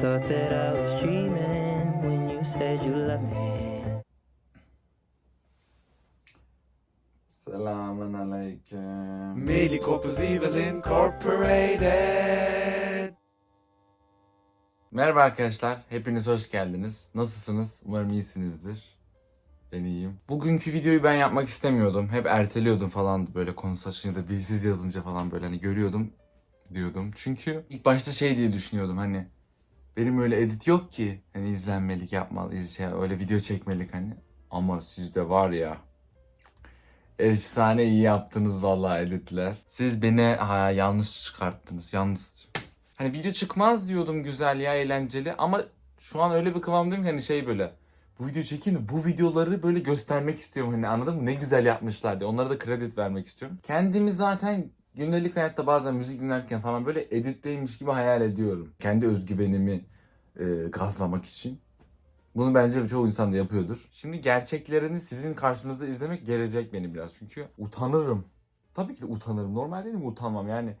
Thought that I was dreaming when you said you love me. Selamun aleyküm. Melikopuz Evil Incorporated. Merhaba arkadaşlar, hepiniz hoş geldiniz. Nasılsınız? Umarım iyisinizdir. Ben iyiyim. Bugünkü videoyu ben yapmak istemiyordum. Hep erteliyordum falan böyle konu saçınca bir siz yazınca falan böyle hani görüyordum diyordum. Çünkü ilk başta şey diye düşünüyordum hani benim öyle edit yok ki hani izlenmelik yapmalı, şey, öyle video çekmelik hani. Ama sizde var ya efsane iyi yaptınız vallahi editler. Siz beni ha, yanlış çıkarttınız. Yanlış. Hani video çıkmaz diyordum güzel ya eğlenceli ama şu an öyle bir kıvamdayım ki hani şey böyle bu video de bu videoları böyle göstermek istiyorum hani anladın mı? Ne güzel yapmışlar diye. Onlara da kredi vermek istiyorum. Kendimi zaten gündelik hayatta bazen müzik dinlerken falan böyle editteymiş gibi hayal ediyorum. Kendi özgüvenimi e, gazlamak için. Bunu bence çoğu insan da yapıyordur. Şimdi gerçeklerini sizin karşınızda izlemek gelecek beni biraz. Çünkü utanırım. Tabii ki de utanırım. Normal değil mi utanmam yani.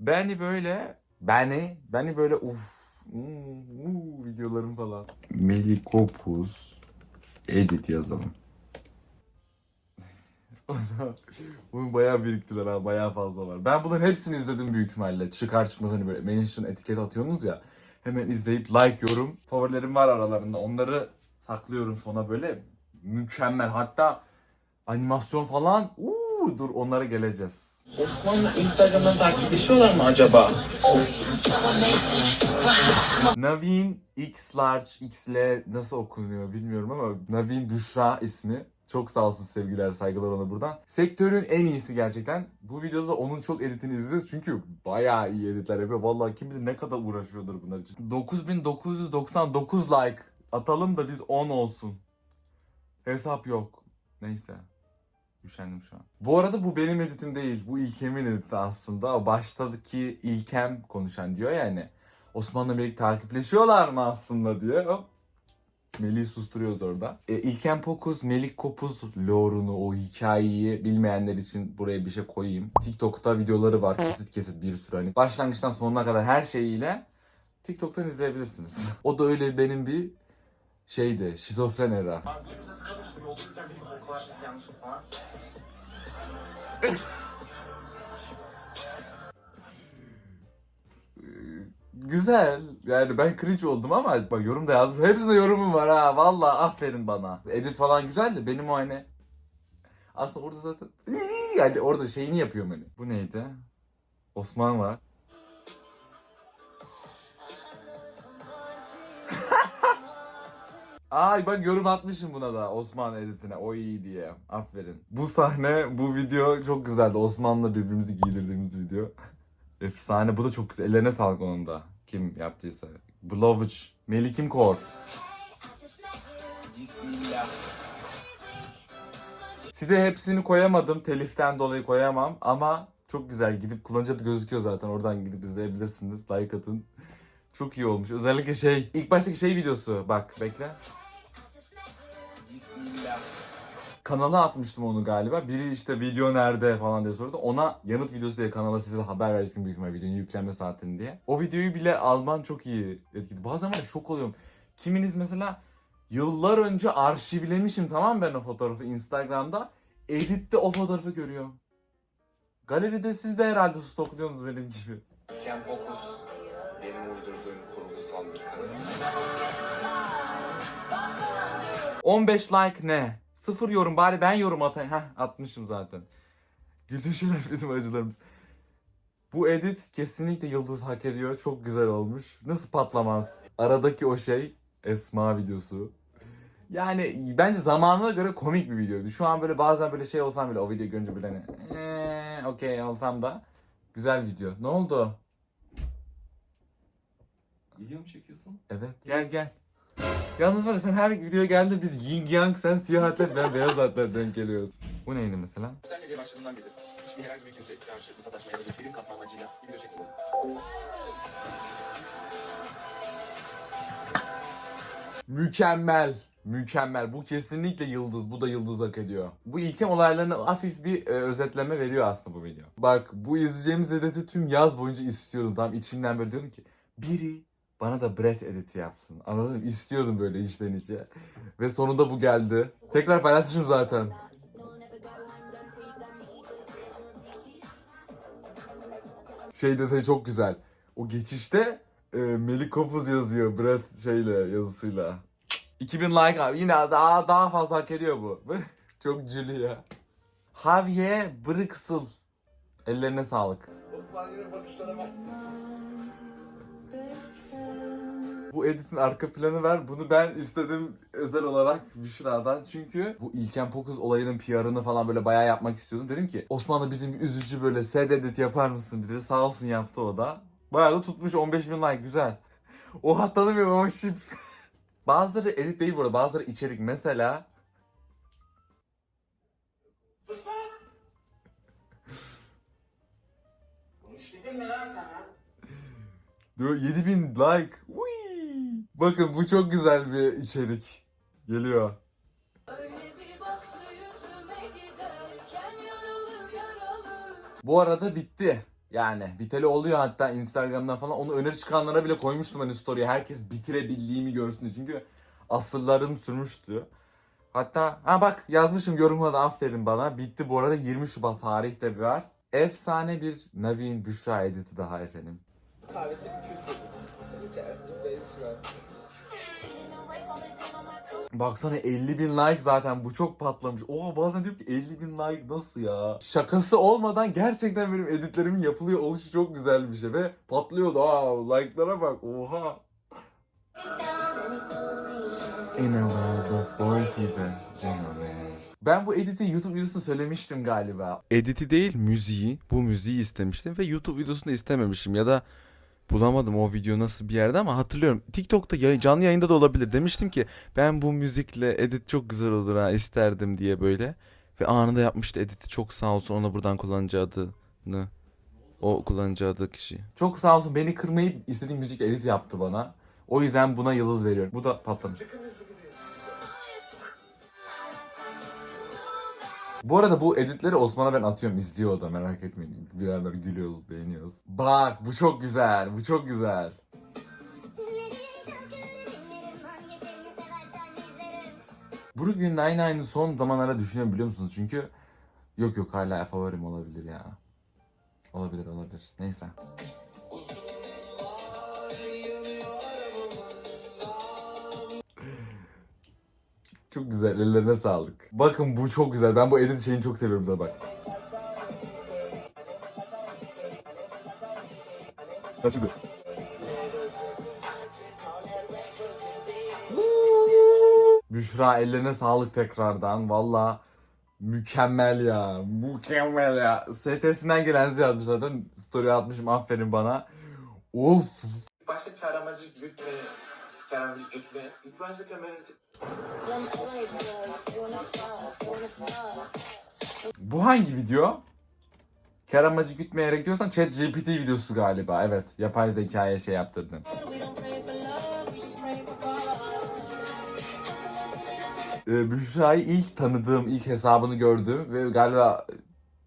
Beni böyle, beni, beni böyle uf, hmm, videolarım falan. Melikopuz edit yazalım. Bunun bayağı biriktiler ha bayağı fazla var. Ben bunların hepsini izledim büyük ihtimalle. Çıkar çıkmaz hani böyle mention etiket atıyorsunuz ya. Hemen izleyip like yorum. Favorilerim var aralarında. Onları saklıyorum sona böyle mükemmel. Hatta animasyon falan. Uuu dur onlara geleceğiz. Osman'la Instagram'dan takipleşiyorlar mı acaba? Navin X large X'le nasıl okunuyor bilmiyorum ama Navin Büşra ismi. Çok sağ olsun sevgiler saygılar ona buradan. Sektörün en iyisi gerçekten. Bu videoda da onun çok editini izliyoruz çünkü bayağı iyi editler yapıyor. Vallahi kim bilir ne kadar uğraşıyordur bunlar için. 9999 like atalım da biz 10 olsun. Hesap yok. Neyse. Üşendim şu an. Bu arada bu benim editim değil. Bu İlkem'in editi aslında. Baştaki İlkem konuşan diyor yani. Osman'la Melik takipleşiyorlar mı aslında diye. Melih'i susturuyoruz orada. E, İlkem Pokuz, Melik Kopuz lore'unu, o hikayeyi bilmeyenler için buraya bir şey koyayım. TikTok'ta videoları var kesit kesit bir sürü hani. Başlangıçtan sonuna kadar her şeyiyle TikTok'tan izleyebilirsiniz. o da öyle benim bir şeydi. Şizofren era. Güzel. Yani ben cringe oldum ama bak yorum da yazmış. Hepsinde yorumum var ha. Vallahi aferin bana. Edit falan güzel de benim o hani aslında orada zaten yani orada şeyini yapıyorum hani. Bu neydi? Osman var. Ay bak yorum atmışım buna da Osman editine o iyi diye. Aferin. Bu sahne, bu video çok güzeldi. Osman'la birbirimizi giydirdiğimiz video. Efsane. Bu da çok güzel. Ellerine sağlık onun da. Kim yaptıysa. Blovic. Melikim Kor. Size hepsini koyamadım. Teliften dolayı koyamam. Ama çok güzel. Gidip kullanıcı adı gözüküyor zaten. Oradan gidip izleyebilirsiniz. Like atın. Çok iyi olmuş. Özellikle şey. ilk baştaki şey videosu. Bak bekle. Bismillah. Kanala atmıştım onu galiba. Biri işte video nerede falan diye sordu. Ona yanıt videosu diye kanala size haber verecektim büyük ihtimalle videonun yüklenme saatini diye. O videoyu bile alman çok iyi etkiledi. Bazen var ya şok oluyorum. Kiminiz mesela yıllar önce arşivlemişim tamam ben o fotoğrafı Instagram'da. Editte o fotoğrafı görüyorum. Galeride siz de herhalde stokluyorsunuz benim gibi. Ken Fokus benim uydurduğum kurgusal bir kadın. 15 like ne? Sıfır yorum bari ben yorum atayım. Heh atmışım zaten. Güldüğüm şeyler bizim acılarımız. Bu edit kesinlikle yıldız hak ediyor. Çok güzel olmuş. Nasıl patlamaz? Aradaki o şey Esma videosu. Yani bence zamanına göre komik bir videoydu. Şu an böyle bazen böyle şey olsam bile o videoyu görünce bile hani "Eee, okey olsam da güzel video. Ne oldu? Video mu çekiyorsun? Evet. Gel gel. Yalnız var ya sen her videoya geldiğinde biz yin yang sen siyah atlet ben beyaz atlet denk geliyoruz. Bu neydi mesela? Sosyal medya başladığından beri hiçbir herhangi bir ülkesi karşı sataşmaya da bir prim kasma amacıyla bir video çekmedim. Mükemmel. Mükemmel. Bu kesinlikle yıldız. Bu da yıldız hak ediyor. Bu ilkem olaylarını hafif bir e, özetleme veriyor aslında bu video. Bak bu izleyeceğimiz editi tüm yaz boyunca istiyordum. Tam içimden böyle diyordum ki biri bana da breath editi yapsın. Anladın mı? İstiyordum böyle içten içe. Ve sonunda bu geldi. Tekrar paylaşmışım zaten. Şey detayı çok güzel. O geçişte e, Melik Kopuz yazıyor Brad şeyle yazısıyla. 2000 like abi yine daha daha fazla hak ediyor bu. çok cülü ya. Javier Brixel. Ellerine sağlık. Bu editin arka planı ver. Bunu ben istedim özel olarak Büşra'dan. Çünkü bu İlken Pokuz olayının PR'ını falan böyle bayağı yapmak istiyordum. Dedim ki Osman'la bizim üzücü böyle sad edit yapar mısın dedi. Sağ olsun yaptı o da. Bayağı da tutmuş 15 bin like güzel. Oha tanımıyorum ama şip. bazıları edit değil bu arada bazıları içerik. Mesela Diyor 7000 like. Uy. Bakın bu çok güzel bir içerik. Geliyor. Bu arada bitti. Yani biteli oluyor hatta Instagram'dan falan. Onu öneri çıkanlara bile koymuştum hani story'e. Herkes bitirebildiğimi görsün diye. Çünkü asırlarım sürmüştü. Hatta ha bak yazmışım yorumda da aferin bana. Bitti bu arada 20 Şubat tarihte bir var. Efsane bir Navin Büşra editi daha efendim. Kahvesi. Baksana 50 bin like zaten bu çok patlamış. Oha bazen diyorum ki 50 bin like nasıl ya? Şakası olmadan gerçekten benim editlerimin yapılıyor oluşu çok güzel bir şey ve patlıyordu ha like'lara bak oha. In a world of voices and gentlemen. Ben bu editi YouTube videosunda söylemiştim galiba. editi değil müziği. Bu müziği istemiştim ve YouTube videosunda istememişim ya da bulamadım o video nasıl bir yerde ama hatırlıyorum. TikTok'ta yayın, canlı yayında da olabilir. Demiştim ki ben bu müzikle edit çok güzel olur ha isterdim diye böyle. Ve anında yapmıştı editi çok sağ olsun ona buradan kullanıcı adını. O kullanıcı adı kişi. Çok sağ olsun beni kırmayıp istediğim müzikle edit yaptı bana. O yüzden buna yıldız veriyorum. Bu da patlamış. Bu arada bu editleri Osman'a ben atıyorum izliyor o da merak etmeyin. Beraber gülüyoruz, beğeniyoruz. Bak bu çok güzel, bu çok güzel. Brooklyn Nine-Nine'ı son zamanlarda düşünüyorum biliyor musunuz? Çünkü yok yok hala favorim olabilir ya. Olabilir olabilir. Neyse. Çok güzel. Ellerine sağlık. Bakın bu çok güzel. Ben bu edit şeyini çok seviyorum zaten bak. Ha. Büşra ellerine sağlık tekrardan. Valla mükemmel ya. Mükemmel ya. STS'den gelen yazmış zaten. Story atmışım aferin bana. Of. Başta kar amacı gütme, kar amacı gütme. İlk başta kamera Bu hangi video? Kar amacı gütmeyerek diyorsan chat GPT videosu galiba. Evet. Yapay zekaya şey yaptırdım. Ee, Büşra'yı ilk tanıdığım, ilk hesabını gördüm ve galiba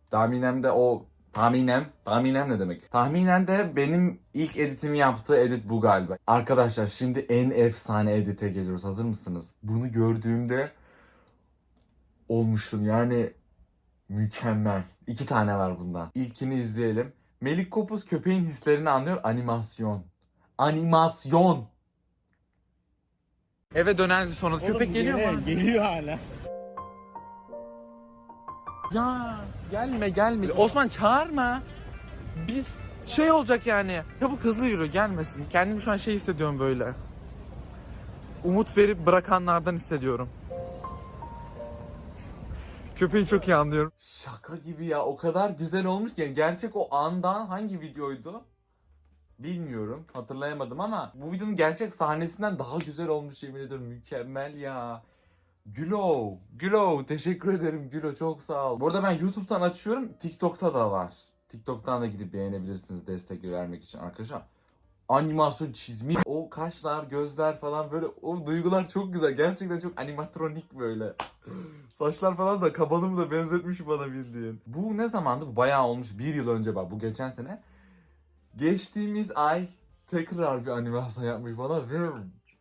tahminen de o tahminem, tahminem ne demek? Tahminen de benim ilk editimi yaptığı edit bu galiba. Arkadaşlar şimdi en efsane edite geliyoruz. Hazır mısınız? Bunu gördüğümde olmuştum. Yani mükemmel. İki tane var bundan. İlkini izleyelim. Melik Kopuz köpeğin hislerini anlıyor. Animasyon. Animasyon. Eve dönerdi sonra köpek geliyor mu? Geliyor hala. Ya gelme gelme. Osman çağırma. Biz şey olacak yani. Çabuk hızlı yürü gelmesin. Kendimi şu an şey hissediyorum böyle. Umut verip bırakanlardan hissediyorum. Köpeği çok iyi anlıyorum. Şaka gibi ya. O kadar güzel olmuş ki. Yani gerçek o andan hangi videoydu? Bilmiyorum. Hatırlayamadım ama bu videonun gerçek sahnesinden daha güzel olmuş yemin ediyorum. Mükemmel ya. Gülo. Gülo. Teşekkür ederim Gülo. Çok sağ ol. Bu arada ben YouTube'dan açıyorum. TikTok'ta da var. TikTok'tan da gidip beğenebilirsiniz destek vermek için arkadaşlar. Animasyon çizmiş. O kaşlar, gözler falan böyle o duygular çok güzel. Gerçekten çok animatronik böyle. Saçlar falan da kabanımı da benzetmiş bana bildiğin. Bu ne zamandı? Bu bayağı olmuş. Bir yıl önce bak. Bu geçen sene. Geçtiğimiz ay tekrar bir animasyon yapmış bana ve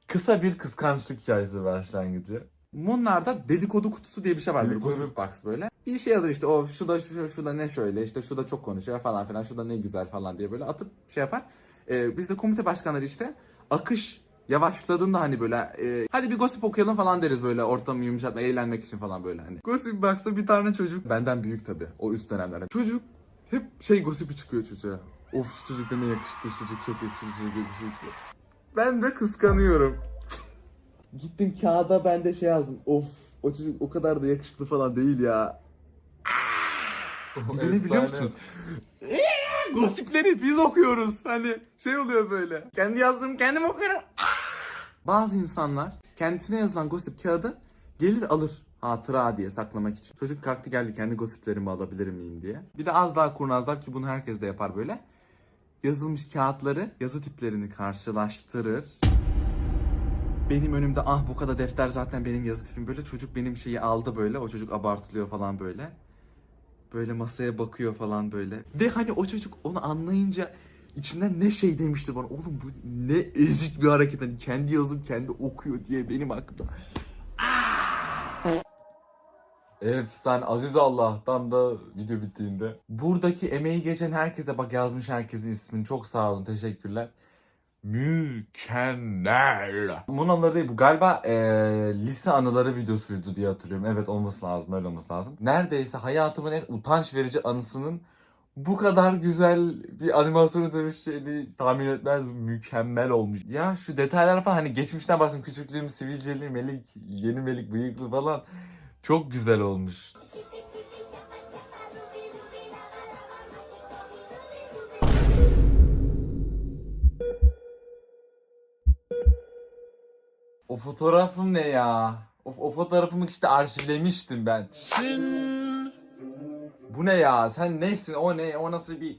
kısa bir kıskançlık hikayesi başlangıcı. Bunlarda dedikodu kutusu diye bir şey var. Dedikodu. Gossip box böyle. Bir şey yazar işte o şu da şu, şu da ne şöyle işte şu da çok konuşuyor falan filan şu da ne güzel falan diye böyle atıp şey yapar. Ee, biz de komite başkanları işte akış yavaşladığında hani böyle e, hadi bir gossip okuyalım falan deriz böyle ortamı yumuşatma eğlenmek için falan böyle hani. Gossip box'ta bir tane çocuk benden büyük tabi o üst dönemlerde. Çocuk hep şey gossipi çıkıyor çocuğa. Of şu çocuk da ne yakışıklı çocuk çok yakışıklı çocuk yakışıklı. Ben de kıskanıyorum. Gittim kağıda ben de şey yazdım. Of o çocuk o kadar da yakışıklı falan değil ya. Bir de ne biliyor musunuz? Gossipleri biz okuyoruz. Hani şey oluyor böyle. Kendi yazdığım kendim okuyorum. Bazı insanlar kendisine yazılan gossip kağıdı gelir alır hatıra diye saklamak için. Çocuk kalktı geldi kendi gossiplerimi alabilir miyim diye. Bir de az daha kurnazlar ki bunu herkes de yapar böyle. Yazılmış kağıtları yazı tiplerini karşılaştırır. Benim önümde ah bu kadar defter zaten benim yazı tipim böyle çocuk benim şeyi aldı böyle o çocuk abartılıyor falan böyle. Böyle masaya bakıyor falan böyle. Ve hani o çocuk onu anlayınca içinden ne şey demişti bana. Oğlum bu ne ezik bir hareket. Hani kendi yazım kendi okuyor diye benim hakkımda. Efsane Aziz Allah tam da video bittiğinde. Buradaki emeği geçen herkese bak yazmış herkesin ismini. Çok sağ olun teşekkürler. Mükemmel. Bunun değil bu. Galiba eee, lise anıları videosuydu diye hatırlıyorum. Evet olması lazım öyle olması lazım. Neredeyse hayatımın en utanç verici anısının bu kadar güzel bir animasyona dönüşeceğini tahmin etmez mükemmel olmuş. Ya şu detaylar falan hani geçmişten bahsedeyim küçüklüğüm, sivilceli, melik, yeni melik, bıyıklı falan çok güzel olmuş. O fotoğrafım ne ya? O, o fotoğrafımı işte arşivlemiştim ben. Bu ne ya? Sen nesin? O ne? O nasıl bir...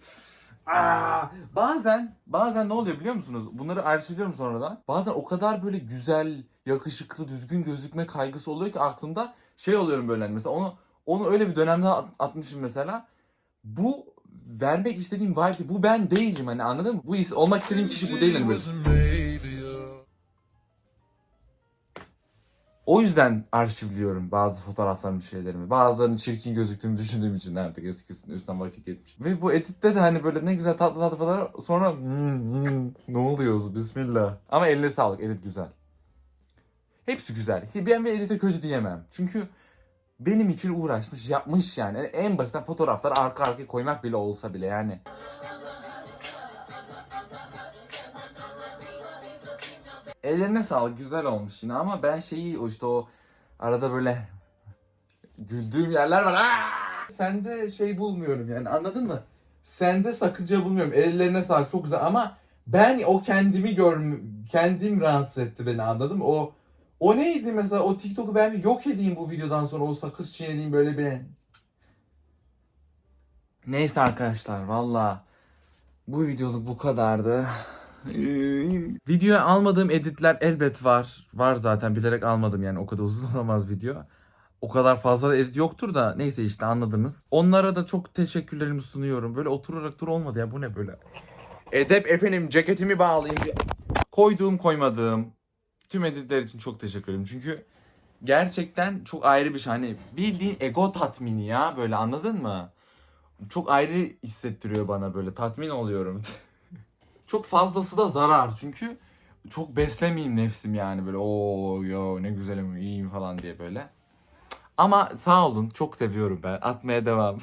Aa, bazen bazen ne oluyor biliyor musunuz? Bunları arşivliyorum sonradan. Bazen o kadar böyle güzel, yakışıklı, düzgün gözükme kaygısı oluyor ki aklımda şey oluyorum böyle hani mesela onu onu öyle bir dönemde at- atmışım mesela. Bu vermek istediğim vibe bu ben değilim hani anladın mı? Bu olmak istediğim kişi bu değil hani böyle. O yüzden arşivliyorum bazı fotoğraflarımı, şeylerimi. Bazılarının çirkin gözüktüğünü düşündüğüm için artık eskisinde üstten vakit geçmiş. Ve bu editte de hani böyle ne güzel tatlı tatlı falan sonra "Hmm, hmm, ne oluyoruz bismillah. Ama eline sağlık edit güzel. Hepsi güzel. Ben bir edite kötü diyemem. Çünkü benim için uğraşmış, yapmış yani. En basitten fotoğraflar arka arkaya koymak bile olsa bile yani. Ellerine sağlık güzel olmuş yine ama ben şeyi o işte o arada böyle güldüğüm yerler var. Aa! Sende şey bulmuyorum yani anladın mı? Sende sakınca bulmuyorum. Ellerine sağlık çok güzel ama ben o kendimi gör kendim rahatsız etti beni anladın mı? O o neydi mesela o TikTok'u ben yok edeyim bu videodan sonra o sakız çiğnediğim böyle bir Neyse arkadaşlar valla bu videoluk bu kadardı. Videoya almadığım editler elbet var. Var zaten bilerek almadım yani o kadar uzun olamaz video. O kadar fazla da edit yoktur da neyse işte anladınız. Onlara da çok teşekkürlerimi sunuyorum. Böyle oturarak dur olmadı ya bu ne böyle. Edep efendim ceketimi bağlayayım. Koyduğum koymadığım tüm editler için çok teşekkür ederim. Çünkü gerçekten çok ayrı bir şey. Hani bildiğin ego tatmini ya böyle anladın mı? Çok ayrı hissettiriyor bana böyle tatmin oluyorum. çok fazlası da zarar çünkü çok beslemeyeyim nefsim yani böyle o yo ne güzelim iyiyim falan diye böyle. Ama sağ olun çok seviyorum ben atmaya devam.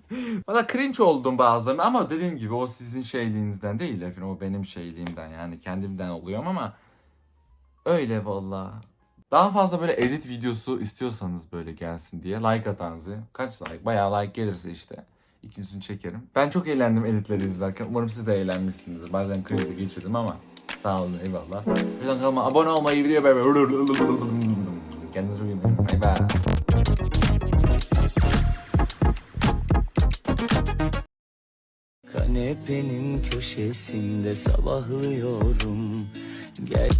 Valla cringe oldum bazılarına ama dediğim gibi o sizin şeyliğinizden değil efendim o benim şeyliğimden yani kendimden oluyorum ama öyle valla. Daha fazla böyle edit videosu istiyorsanız böyle gelsin diye like atanızı. Kaç like? Bayağı like gelirse işte. İkincisini çekerim. Ben çok eğlendim editleri izlerken. Umarım siz de eğlenmişsinizdir. Bazen krizi geçirdim ama sağ olun eyvallah. Lütfen kanalıma abone olmayı, video beğenmeyi. Kendinize iyi bakın. Bay bay. Kanepenin köşesinde sabahlıyorum Gel